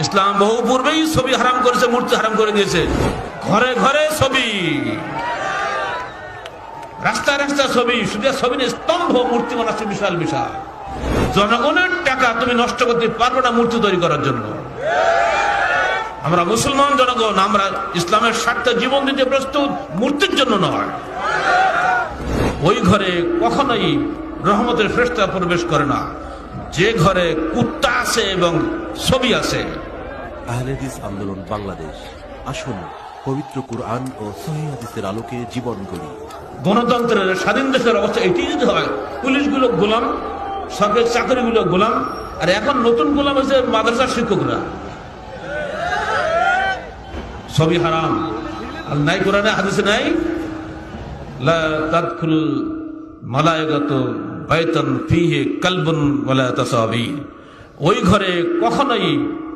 ইসলাম বহু পূর্বেই ছবি হারাম করেছে, মূর্তি হারাম করে দিয়েছে। ঘরে ঘরে ছবি। রাস্তা রাস্তায় ছবি, শুধু ছবি স্তম্ভ মূর্তি বানাচ্ছে বিশাল বিশাল। জনগণের টাকা তুমি নষ্ট করতে পারবে না মূর্তি তৈরি করার জন্য। আমরা মুসলমান জনগণ, আমরা ইসলামের স্বার্থে জীবন দিতে প্রস্তুত, মূর্তির জন্য নয়। ওই ঘরে কখনোই রহমতের ফ্রেস্তা প্রবেশ করে না। যে ঘরে কুত্তা আছে এবং ছবি আছে আহলেদিস আন্দোলন বাংলাদেশ। আসুন, পবিত্র কুরআন ও সহিহ হাদিসের আলোকে জীবন গড়ি। গণতন্ত্রের স্বাধীন দেশের অবস্থা এটি যদি হয়। পুলিশগুলো গোলাম, সরকারি চাকরিগুলো গোলাম, আর এখন নতুন গোলাম হয়েছে মাদ্রাসার শিক্ষকরা। সবই হারাম। আর নাই কোরআনে হাদিসে নাই? লা তাদখুল মালায়গাত বাইতান ফিহে কালবুন ওয়ালা তাসাবি ওই ঘরে কখনোই